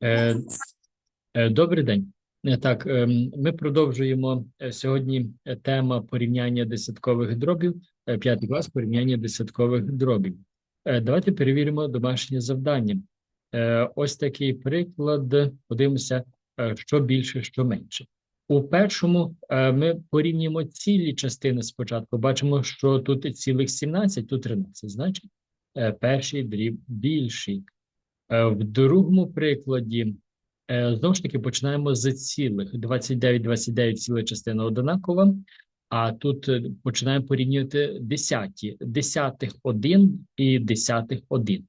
Е, е, Добрий день. Е, Так, ем, ми продовжуємо е, сьогодні тема порівняння десяткових дробів, п'ятий клас порівняння десяткових дробів. Давайте перевіримо домашнє завдання. Ось такий приклад. Подивимося, що більше, що менше. У першому ми порівнюємо цілі частини спочатку. Бачимо, що тут цілих 17, тут 13. Значить, перший дріб більший. Е, В другому прикладі е, знову ж таки починаємо з цілих. 29, 29 ціла частина одинакова, а тут е, починаємо порівнювати десяті. Десятих один і десятих один.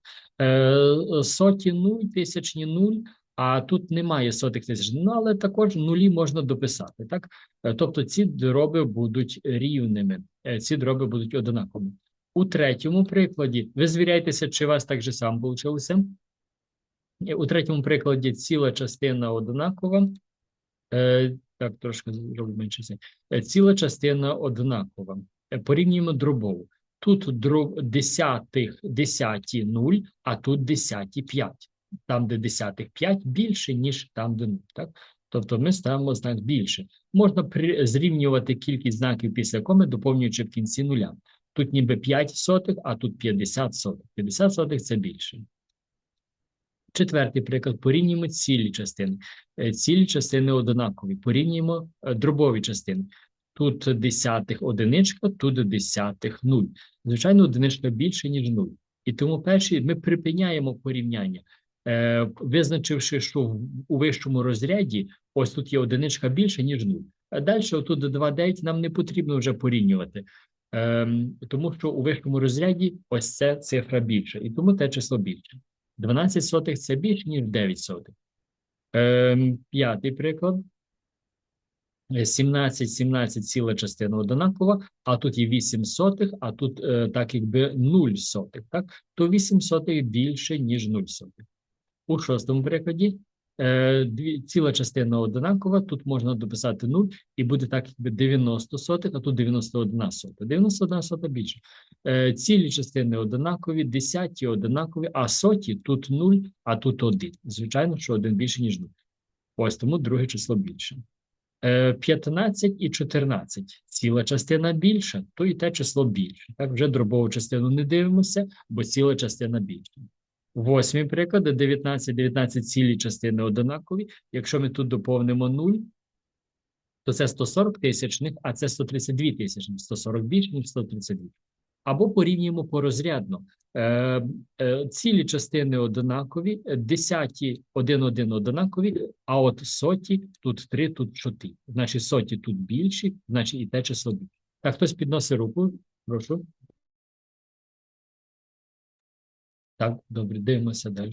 Соті нуль, тисячні нуль, а тут немає сотих тисяч. Ну, але також нулі можна дописати. Так? Тобто ці дроби будуть рівними, ці дроби будуть одинаковими. У третьому прикладі ви звіряєтеся, чи у вас так же само вийшло. І У третьому прикладі ціла частина однакова. Е, так, трошки зроблю менше. Е, Ціла частина однакова. Е, Порівнюємо дробову. Тут дроб десятих, десяті нуль, а тут десяті п'ять. Там, де десятих п'ять, більше, ніж там, де нуль. Так? Тобто ми ставимо знак більше. Можна при, зрівнювати кількість знаків після коми, доповнюючи в кінці нуля. Тут ніби 5 сотих, а тут 50 сотих. 50 сотих – це більше. Четвертий приклад. Порівнюємо цілі частини. Е, Цілі частини однакові. Порівнюємо е, дробові частини. Тут десятих одиничка, тут десятих нуль. Звичайно, одиничка більше, ніж нуль. І тому перший ми припиняємо порівняння, е, визначивши, що у вищому розряді ось тут є одиничка більше, ніж нуль. А далі, отут 2,9 нам не потрібно вже порівнювати. Ем, тому що у вищому розряді ось ця цифра більша, і тому те число більше. 12 сотих це більше, ніж 9 сотих. Ем, п'ятий приклад. Е, 17, 17 ціла частина одинакова, а тут є 8 сотих, а тут е, так якби 0 сотих, так? То 8 сотих більше, ніж 0 сотих. У шостому прикладі дві, ціла частина одинакова, тут можна дописати 0, і буде так якби 90 сотих, а тут 91 сота. 91 сота більше. Е, цілі частини одинакові, десяті одинакові, а соті тут 0, а тут 1. Звичайно, що один більше, ніж 0. Ось тому друге число більше. Е, 15 і 14. Ціла частина більша, то і те число більше. Так, вже дробову частину не дивимося, бо ціла частина більша. Восьмий приклад, 19, 19 цілі частини однакові. Якщо ми тут доповнимо 0, то це 140 тисячних, а це 132 тисячних. 140 більше, ніж 132. Або порівнюємо порозрядно. Е, е, цілі частини однакові, десяті один один однакові, а от соті тут три, тут чотири. Значить, соті тут більші, значить і те число більше. Так, хтось підносить руку, прошу. Так, добре, дивимося далі.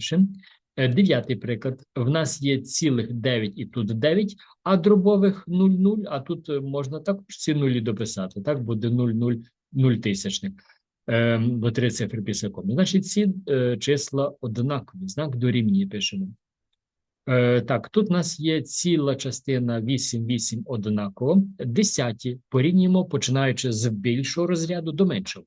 Е, Дев'ятий приклад. В нас є цілих 9 і тут 9, а дробових 0,0, а тут е, можна також ці нулі дописати. Так, буде 0,0, 0 тисячних, е, бо три цифри після коми. Значить, ці е, числа однакові. Знак дорівнює пишемо. Так, тут у нас є ціла частина 8, 8 однаково. Десяті порівнюємо, починаючи з більшого розряду до меншого.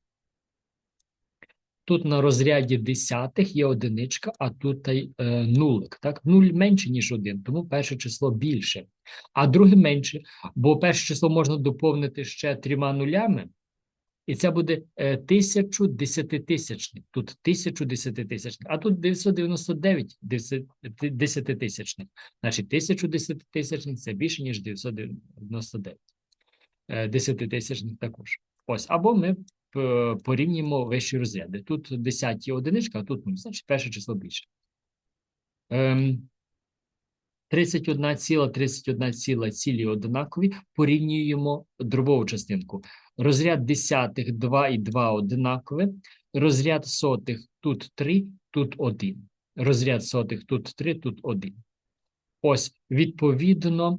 Тут на розряді десятих є одиничка, а тут е, нулик. Так? Нуль менше, ніж один, тому перше число більше. А друге менше, бо перше число можна доповнити ще трьома нулями, і це буде е, тисячу десятитисячних. Тут тисячу десятитисячних, а тут 999 десяти- десятитисячних. Значить, тисячу десятитисячних це більше, ніж 999. Е, Десятитисячних також. Ось, або ми порівнюємо вищі розряди. Тут 10 одиничка, а тут 0, значить перше число більше. Ем, 31 ціла, 31 ціла цілі однакові. Порівнюємо дробову частинку. Розряд десятих 2 і 2 однакові. Розряд сотих тут 3, тут 1. Розряд сотих тут 3, тут 1. Ось, відповідно,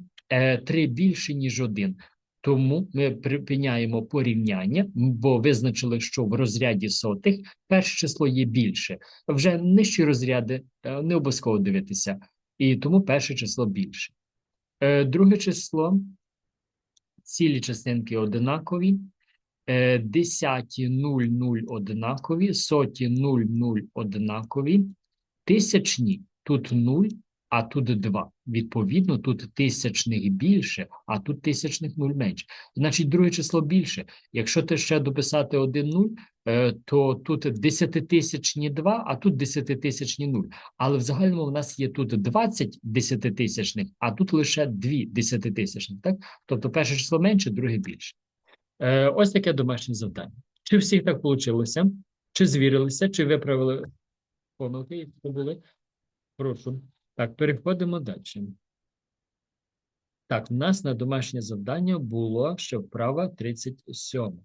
3 більше, ніж 1. Тому ми припиняємо порівняння, бо визначили, що в розряді сотих перше число є більше. Вже нижчі розряди е, не обов'язково дивитися, і тому перше число більше. Е, Друге число цілі частинки однакові, е, десяті 0, 0 однакові, соті 0, 0 однакові, тисячні тут 0, а тут 2. Відповідно, тут тисячних більше, а тут тисячних нуль менше. Значить, друге число більше. Якщо ти ще дописати один нуль, е, то тут десятитисячні 2, а тут десятитисячні 0. Але в загальному в нас є тут 20 десятитисячних, а тут лише 2 десятитисячних. Так? Тобто перше число менше, друге більше. Е, Ось таке домашнє завдання. Чи всіх так вийшло? Чи звірилися, чи виправили помилки, які були? Прошу. Так, переходимо далі. Так, в нас на домашнє завдання було, що вправа 37.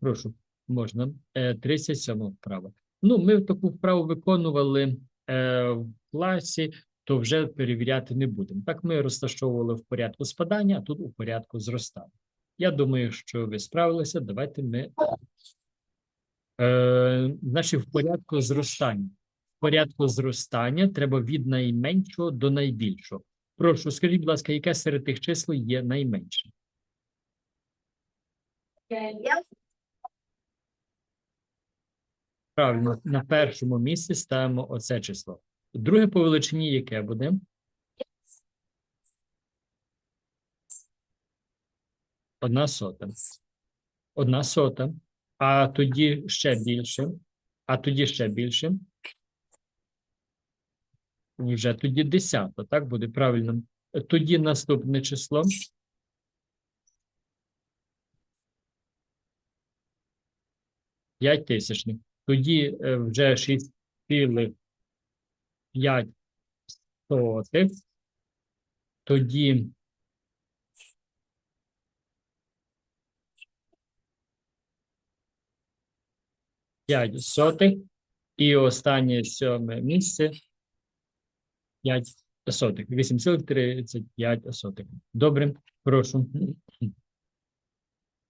Прошу, можна. Е, 37 вправа. Ну, ми таку вправу виконували е, в класі, то вже перевіряти не будемо. Так, ми розташовували в порядку спадання, а тут у порядку зростання. Я думаю, що ви справилися. Давайте ми. Е, значить, в порядку зростання. Порядку зростання треба від найменшого до найбільшого. Прошу, скажіть, будь ласка, яке серед тих чисел є найменше? Правильно, на першому місці ставимо оце число. Друге по величині яке буде? Одна сота. Одна сота. А тоді ще більше. А тоді ще більше. Вже тоді десята, так буде правильно. Тоді наступне число. П'ять тисячних. Тоді е, вже шість цілих п'ять сотих. Тоді п'ять сотих. І останнє сьоме місце 5 сотих. 8,35 сотих. Добре, прошу.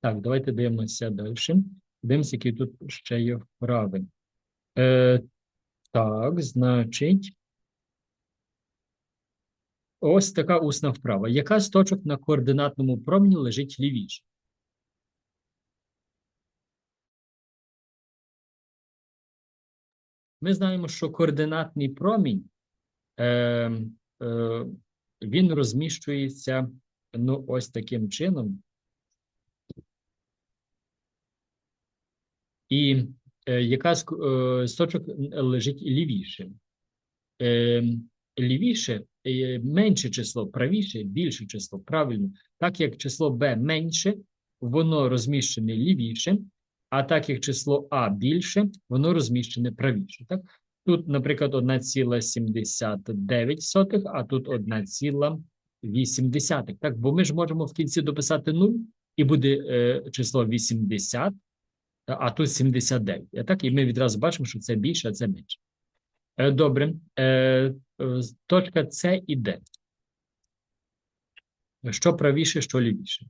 Так, давайте дивимося далі. Дивимося, які тут ще є вправи. Е, так, значить. Ось така усна вправа. Яка з точок на координатному промені лежить лівіше? Ми знаємо, що координатний промінь він розміщується ну, ось таким чином. І е, яка е, точок лежить лівіше? Е, лівіше е, менше число, правіше, більше число. Правильно, так як число b менше, воно розміщене лівіше, а так як число А більше, воно розміщене правіше. Так? Тут, наприклад, 1,79, а тут 1,8. Так, бо ми ж можемо в кінці дописати 0, і буде е, число 80, а тут 79. А так, і ми відразу бачимо, що це більше, а це менше. Е, добре. Е, е, точка С і Д. Що правіше, що лівіше?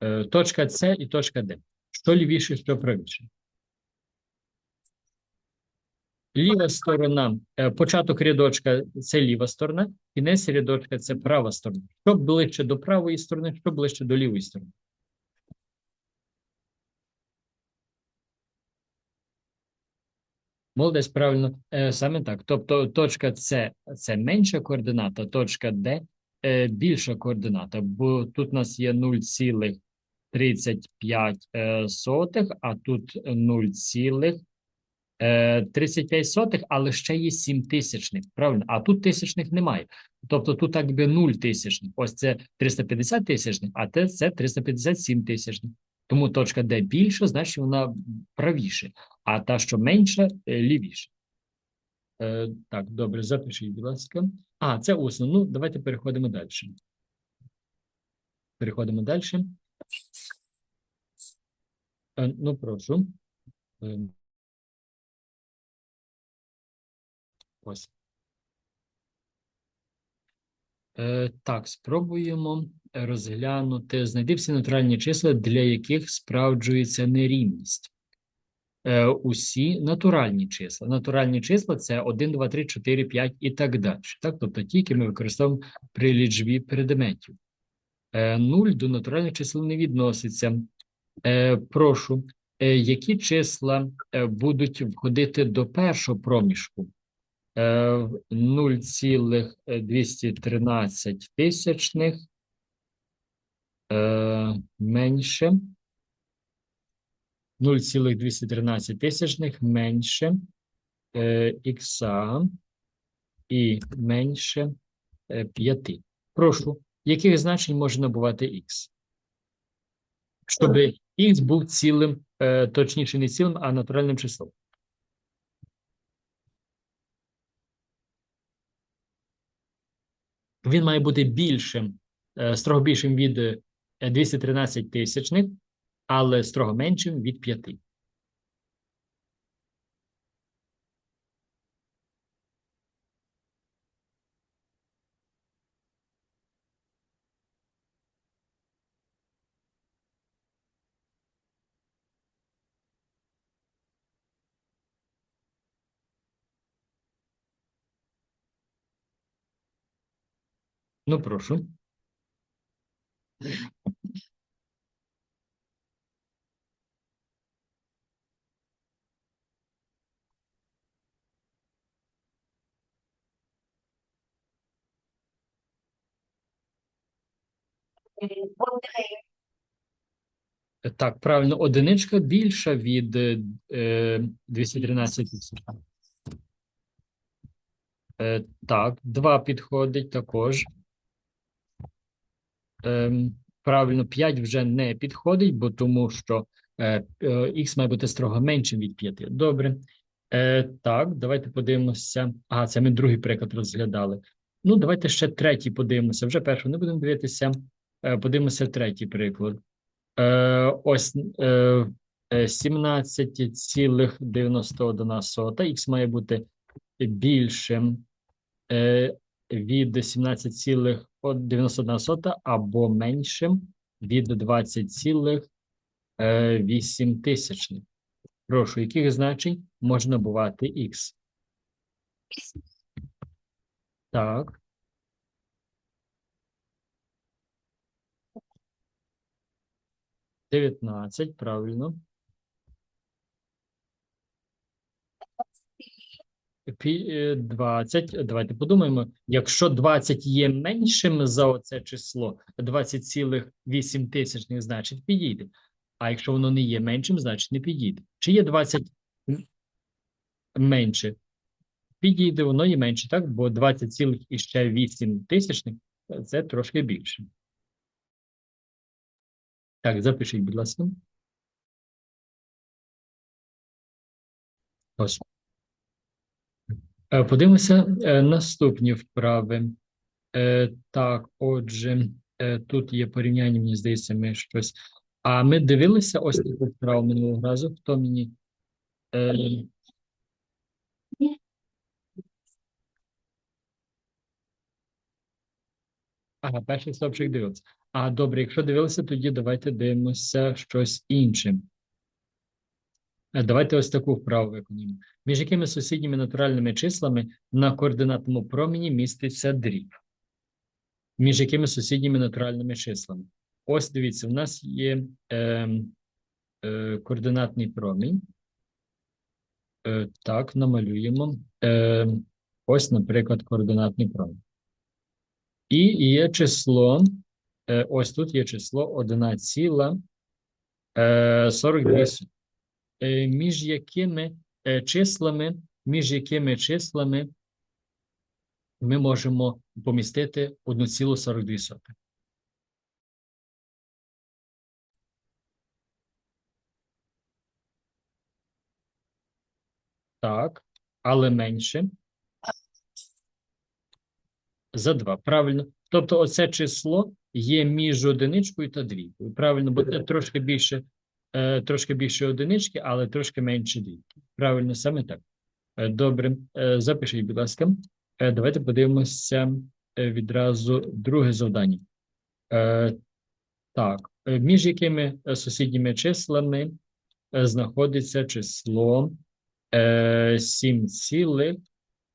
Е, точка С і точка Д. Що лівіше, що правіше? Ліва сторона, е, початок рядочка це ліва сторона, кінець рядочка це права сторона. Що ближче до правої сторони, що ближче до лівої сторони. Молодець, правильно, е, саме так. Тобто точка С це менша координата, точка Д е, більша координата, бо тут у нас є 0,35, а тут 0,35. 35 е, сотих, але ще є 7 тисячних. Правильно? А тут тисячних немає. Тобто тут так би 0 тисячних. Ось це 350 тисячних, а це, це 357 тисячних. Тому точка Д більша, значить вона правіше, а та, що менша, е, лівіше. Е, Так, добре, запишіть, будь ласка. А, це усно. Ну, давайте переходимо далі. Переходимо далі. Е, ну, прошу. Ось. Е, Так, спробуємо розглянути. Знайди всі натуральні числа, для яких справджується нерівність. Е, Усі натуральні числа. Натуральні числа це 1, 2, 3, 4, 5 і так далі. Так? Тобто ті, які ми використовуємо при лічбі предметів. Е, 0 до натуральних чисел не відноситься. Е, Прошу Е, Які числа е, будуть входити до першого проміжку? Е, 0,213 тисячних е, менше 0,213 тисячних менше е, ікса і менше е, 5. Прошу, яких значень може набувати х? Щоб х був цілим, е, точніше не цілим, а натуральним числом. Він має бути більшим, е, строго більшим від е, 213 тисячних, але строго меншим від 5. Ну, прошу. Так, правильно, одиничка більша від е, е, 213. Е, так, 2 підходить також. Ем, правильно, 5 вже не підходить, бо тому що е, е, х має бути строго меншим від 5. Добре. Е, так, давайте подивимося. Ага, це ми другий приклад розглядали. Ну, давайте ще третій подивимося. Вже першого не будемо дивитися. Е, подивимося третій приклад. Е, ось е, е, 17,91. Х має бути більшим від 17,91 або меншим від 20,8 тисячних. Прошу, яких значень можна бувати х? Так. Дев'ятнадцять, правильно. Пі- е, 20, давайте подумаємо, якщо 20 є меншим за оце число, 20,8 тисячних, значить підійде. А якщо воно не є меншим, значить не підійде. Чи є 20 менше? Підійде, воно є менше, так? Бо 20,8 тисячних – це трошки більше. Так, запишіть, будь ласка. Ось. Е, Подивимося е, наступні вправи. Е, Так, отже, тут є порівняння, мені здається, ми щось. А ми дивилися ось таку вправу минулого разу. Хто мені? Ага, перший стопчик дивився. А добре, якщо дивилися, тоді давайте дивимося щось інше. Е, Давайте ось таку вправу виконуємо. Між якими сусідніми натуральними числами на координатному промені міститься дріб? Між якими сусідніми натуральними числами? Ось дивіться, у нас є ем, е, координатний промінь. Е, так, намалюємо. Е, ось, наприклад, координатний промінь. І є число, е, ось тут є число 1,42. Е, між якими е, числами, між якими числами ми можемо помістити 1,42. Так, але менше за 2. Правильно. Тобто оце число є між одиничкою та двійкою. Правильно, бо це трошки більше, трошки більше одинички, але трошки менше двійки. Правильно, саме так. Е, Добре, Е, запишіть, будь ласка. Е, Давайте подивимося е, відразу друге завдання. Е, Так, Е, між якими е, сусідніми числами е, знаходиться число е, 7 цілих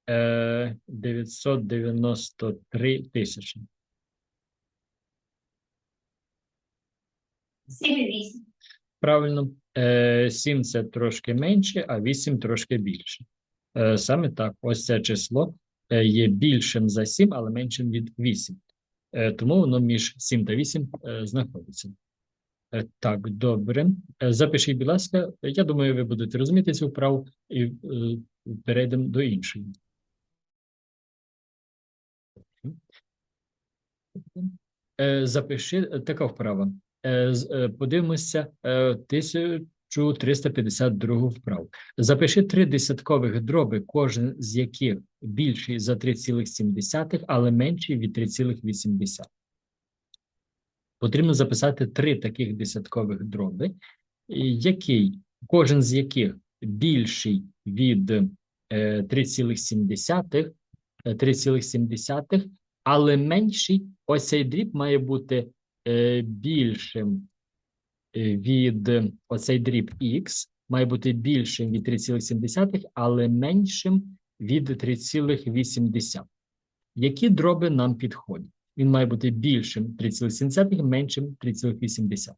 е, 993 тисячі. 7,8. Правильно, Е, 7 це трошки менше, а 8 трошки більше. Е, Саме так, ось це число е, є більшим за 7, але меншим від 8. Е, Тому воно між 7 та 8 е, знаходиться. Е, Так, добре. Е, Запишіть, будь ласка. Я думаю, ви будете розуміти цю вправу і е, перейдемо до іншої. Е, Запиши е, така вправа. Е, е, Подивимося е, 1352 вправу. Запиши три десяткових дроби, кожен з яких більший за 3,7, але менший від 3,8. Потрібно записати три таких десяткових дроби, який, кожен з яких більший від е, 3,7, е, 3,7, але менший, ось цей дріб має бути е, більшим е, від е, оцей дріб X, має бути більшим від 3,7, але меншим від 3,8. Які дроби нам підходять? Він має бути більшим 3,7, меншим 3,8.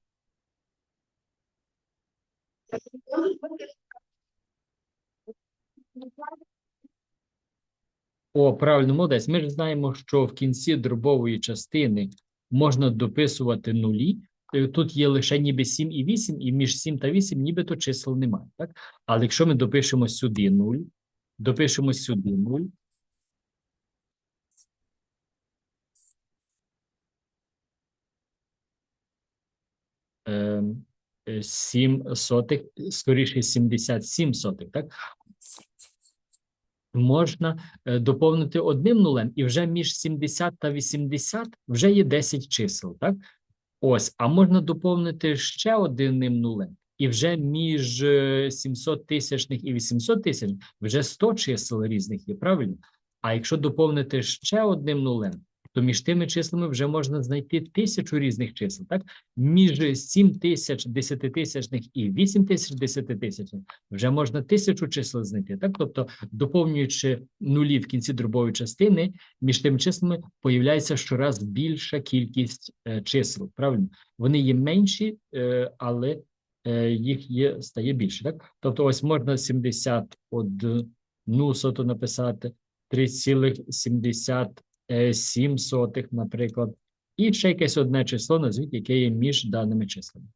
О, правильно, молодець. Ми ж знаємо, що в кінці дробової частини можна дописувати нулі. Е, Тут є лише ніби 7 і 8, і між 7 та 8 нібито чисел немає. Так? Але якщо ми допишемо сюди 0, допишемо сюди 0, е, 7 сотих, скоріше 77 сотих, так? Можна е, доповнити одним нулем, і вже між 70 та 80 вже є 10 чисел, так? Ось, а можна доповнити ще одним нулем, і вже між е, 700 тисячних і 800 тисяч вже 100 чисел різних є, правильно? А якщо доповнити ще одним нулем, то між тими числами вже можна знайти тисячу різних чисел, так? Між 7 тисяч десятитисячних і 8 тисяч десятитисячних вже можна тисячу чисел знайти, так? Тобто, доповнюючи нулі в кінці дробової частини, між тими числами появляється щораз більша кількість е, чисел. Правильно, вони є менші, е, але е, їх є стає більше. Так, тобто, ось можна 71 соту написати, 3,77 сотих, наприклад, і ще якесь одне число назвіть, яке є між даними числами.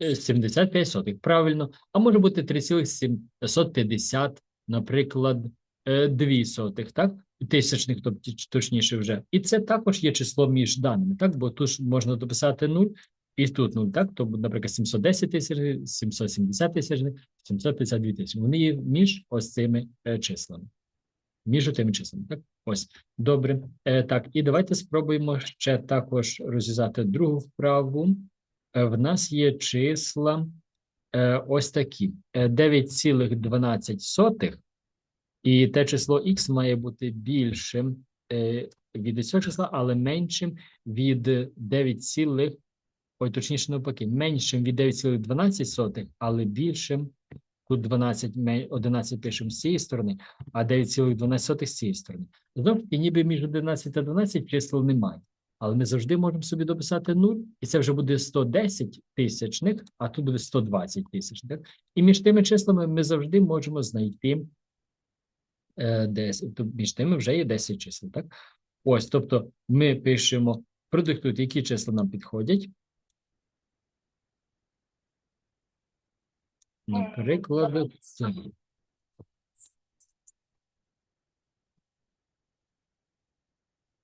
Е, 75 сотих, правильно. А може бути 3,750, наприклад, е, 2 сотих, так? Тисячних, тобто точніше вже. І це також є число між даними, так? Бо тут можна дописати 0 і тут 0, так? Тобто, наприклад, 710 тисяч, 770 тисяч, 752 тисячі. Вони є між ось цими е, числами. Між тими числами, так? Ось. Добре. Е, так, і давайте спробуємо ще також розв'язати другу вправу. Е, В нас є числа е, ось такі: Е, 9,12, і те число х має бути більшим е, від цього числа, але меншим від 9, цілих- ой, точніше навпаки, меншим від 9,12, але більшим. Тут 12, ме- 11 пишемо з цієї сторони, а 9,12 з цієї сторони. Знову таки, ніби між 11 та 12 чисел немає. Але ми завжди можемо собі дописати 0, і це вже буде 110 тисячних, а тут буде 120 тисячних. І між тими числами ми завжди можемо знайти 10, то між тими вже є 10 чисел, так? Ось, тобто ми пишемо, продиктуйте, які числа нам підходять. Наприклад, це.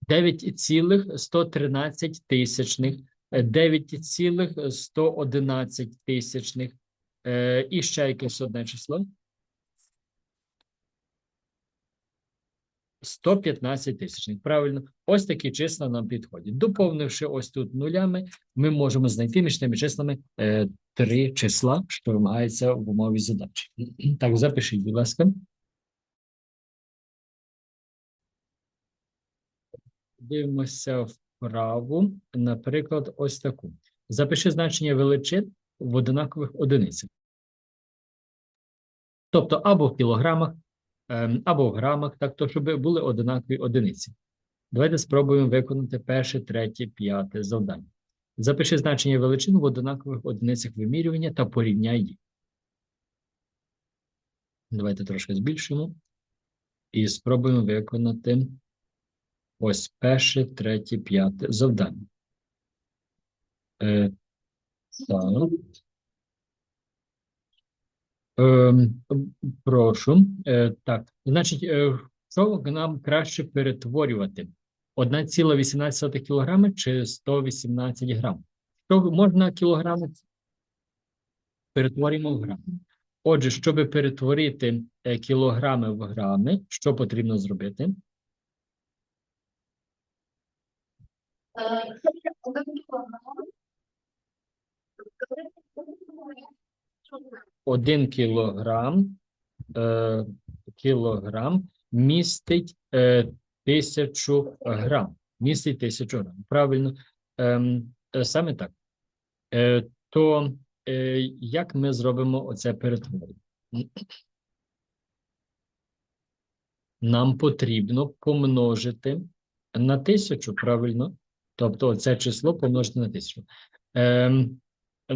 Дев'ять цілих сто тринадцять тисячних, е, дев'ять цілих сто одинадцять тисячних, е, і ще якесь одне число. 115 тисячних. Правильно, ось такі числа нам підходять. Доповнивши ось тут нулями, ми можемо знайти між тими числами е, три числа, що вимагається в умові задачі. Так, запишіть, будь ласка. Дивимося вправу, наприклад, ось таку. Запиши значення величин в одинакових одиницях. Тобто або в кілограмах, або в грамах, так, то щоб були одинакові одиниці. Давайте спробуємо виконати перше, третє, п'яте завдання. Запиши значення величин в одинакових одиницях вимірювання та порівняй їх. Давайте трошки збільшимо. І спробуємо виконати ось перше, третє, п'яте завдання. Е, так. Ем, прошу. Е, так, значить, е, що нам краще перетворювати? 1,18 кг чи 118 грам? Що можна кілограми перетворюємо в грами. Отже, щоб перетворити е, кілограми в грами, що потрібно зробити? Один кілограм, е, кілограм містить е, тисячу грам. Містить тисячу грам. Правильно. Ем, е, саме так. Е, то е, як ми зробимо оце перетворення? Нам потрібно помножити на тисячу, правильно? Тобто це число помножити на тисячу. Ем,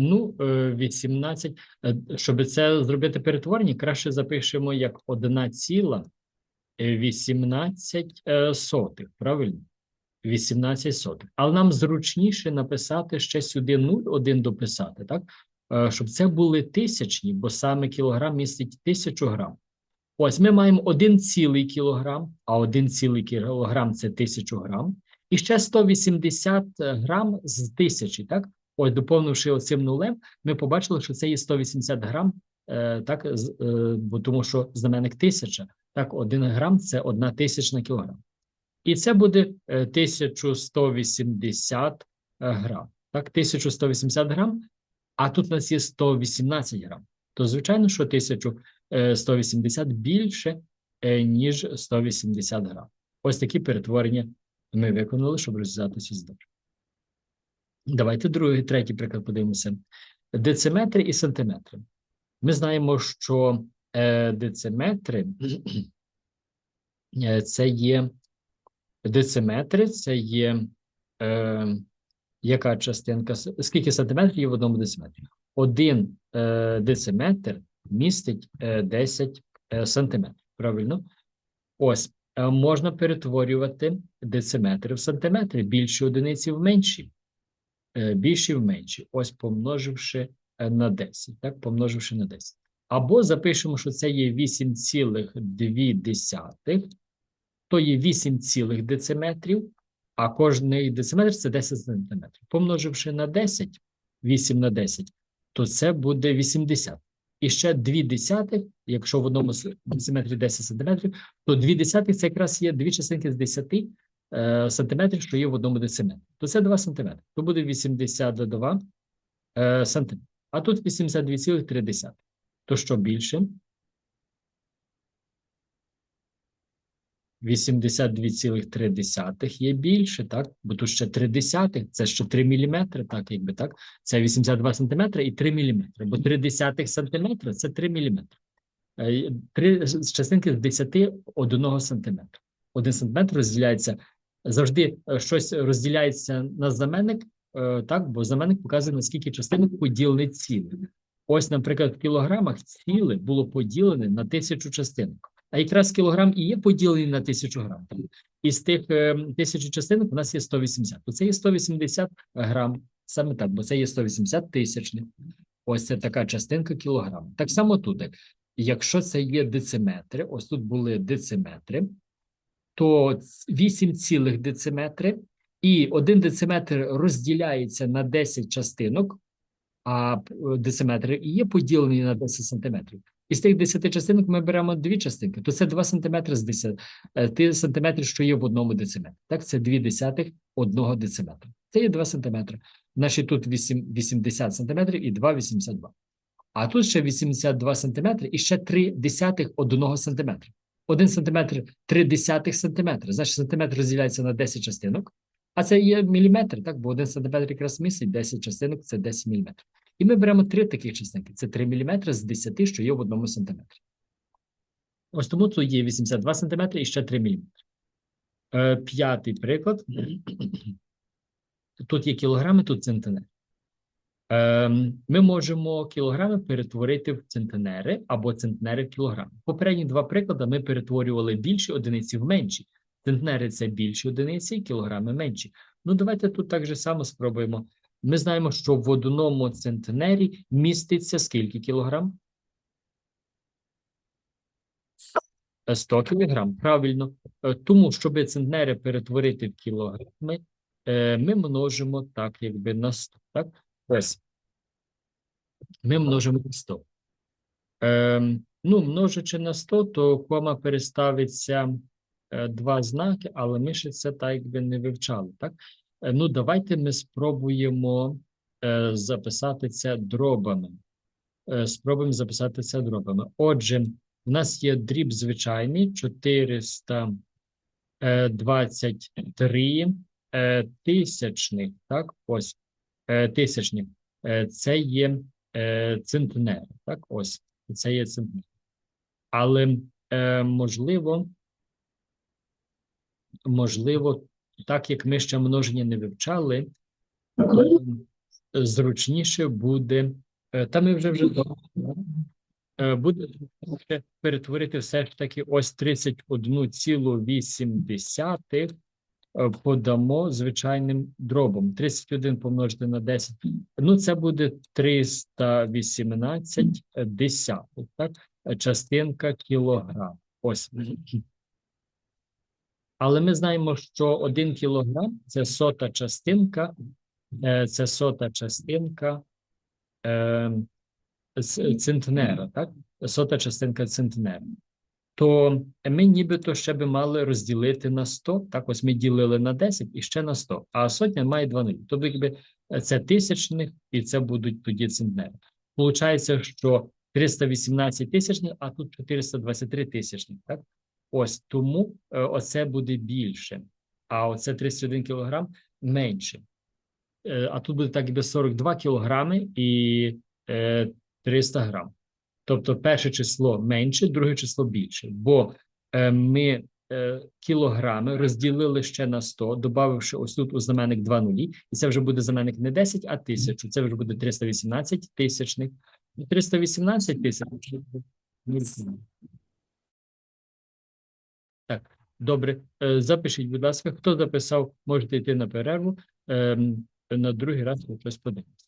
ну, е, 18. Е, Щоб це зробити перетворення, краще запишемо як 1,18 е, сотих, правильно? 18 сотих. Але нам зручніше написати ще сюди 0,1 дописати, так? Е, Щоб це були тисячні, бо саме кілограм містить тисячу грам. Ось ми маємо 1 цілий кілограм, а 1 цілий кілограм – це 1000 грам. І ще 180 грам з тисячі, так? Ось, доповнивши оцим нулем, ми побачили, що це є 180 грам, е, так, е, бо тому що знаменник тисяча, так, 1 грам – це 1 тисячна кілограм. І це буде е, 1180 грам, так, 1180 грам, а тут у нас є 118 грам. То, звичайно, що 1180 більше, е, ніж 180 грам. Ось такі перетворення ми виконали, щоб розв'язати цю задачу. Давайте другий, третій приклад подивимося. Дециметри і сантиметри. Ми знаємо, що е, дециметри е, це є дециметри, це є е, яка частинка, скільки сантиметрів є в одному дециметрі? Один е, дециметр містить е, 10 е, сантиметрів. Правильно? Ось можна перетворювати дециметри в сантиметри, більші одиниці в менші, е, більші в менші. Ось помноживши е, на 10, так, помноживши на 10. Або запишемо, що це є 8,2, то є 8 цілих дециметрів, а кожний дециметр це 10 сантиметрів. Помноживши на 10, 8 на 10, то це буде 80. І ще 2 десятих, якщо в одному дециметрі 10 сантиметрів, то 2 десятих це якраз є дві частинки з 10 е, сантиметрів, що є в одному дециметрі. То це 2 сантиметри. То буде 82 е, сантиметри. А тут 82,3. То що більше? 82,3 є більше, так? Бо тут ще 3 десятих, це ще 3 міліметри, так, якби так. Це 82 сантиметри і 3 міліметри. Бо 3 десятих сантиметра – це 3 міліметри. Е, Три частинки з 10 1 сантиметра. Один сантиметр розділяється, завжди е, щось розділяється на знаменник, е, так, бо знаменник показує, наскільки частинок поділений ціле. Ось, наприклад, в кілограмах ціле було поділене на тисячу частинок. А якраз кілограм і є поділений на тисячу грам. Із тих е, тисячі частинок у нас є 180. То це є 180 грам. Саме так, бо це є 180 тисячних. Ось це така частинка кілограм. Так само тут, якщо це є дециметри, ось тут були дециметри, то 8 цілих дециметри, і один дециметр розділяється на 10 частинок, а дециметри і є поділені на 10 сантиметрів. Із тих 10 частинок ми беремо дві частинки, то це 2 см з 10 е, сантиметрів, що є в одному дециметрі. Так, це 2 десятих одного дециметра. Це є 2 см. Наші тут 8, 80 см і 2 – 82. А тут ще 82 см і ще 3 десятих одного сантиметра. 1 сантиметр – 3 десятих сантиметра. Значить, сантиметр розділяється на 10 частинок, а це є міліметр, так? Бо 1 сантиметр якраз містить 10 частинок – це 10 міліметрів. І ми беремо три таких частинки. Це 3 мм з 10, що є в одному сантиметрі. Ось тому тут є 82 см і ще 3 мм. Е, П'ятий приклад. Тут є кілограми, тут центнери. Ем, Ми можемо кілограми перетворити в центнери або центнери в кілограми. Попередні два приклади ми перетворювали більші одиниці в менші. Центнери це більші одиниці, кілограми менші. Ну, давайте тут так же само спробуємо. Ми знаємо, що в одному центнері міститься скільки кілограм? Е, 100 кілограм, правильно. Е, Тому, щоб центнери перетворити в кілограми, е, ми множимо так, якби на 100. Так? Ось. Ми множимо на 100. Ем, ну, множачи на 100, то кома переставиться е, два знаки, але ми ще це так якби не вивчали. Так? Е, ну, давайте ми спробуємо е, записати це дробами. Е, спробуємо записати це дробами. Отже, у нас є дріб звичайний 423 е, тисячних. Так, ось е, тисячних. Е, Це є е, центнери. Так, ось це є центнер. Але можливо, можливо, так як ми ще множення не вивчали, зручніше буде. Та ми вже вже буде перетворити все ж таки ось 31,8 е, подамо звичайним дробом. 31 помножити на 10. Ну, це буде 318 десятих, так? Е, Частинка кілограм. Ось. Але ми знаємо, що 1 кілограм – це сота частинка, е, це сота частинка е, центнера, так? Сота частинка центнера. То ми нібито ще би мали розділити на 100, так ось ми ділили на 10 і ще на 100, а сотня має 2 нулі. Тобто якби це тисячних і це будуть тоді центнери. Получається, що 318 тисячних, а тут 423 тисячних, так? Ось тому е, оце буде більше, а оце 31 кілограм менше. Е, А тут буде так якби 42 кілограми і е, 300 грам. Тобто перше число менше, друге число більше. Бо е, ми е, кілограми розділили ще на 100, додавши ось тут у знаменник 2 нулі, і це вже буде знаменник не 10, а 1000. Це вже буде 318 тисячних. 318 тисяч. Так, добре. Е, Запишіть, будь ласка, хто записав, можете йти на перерву. Ем, На другий раз хтось подивиться.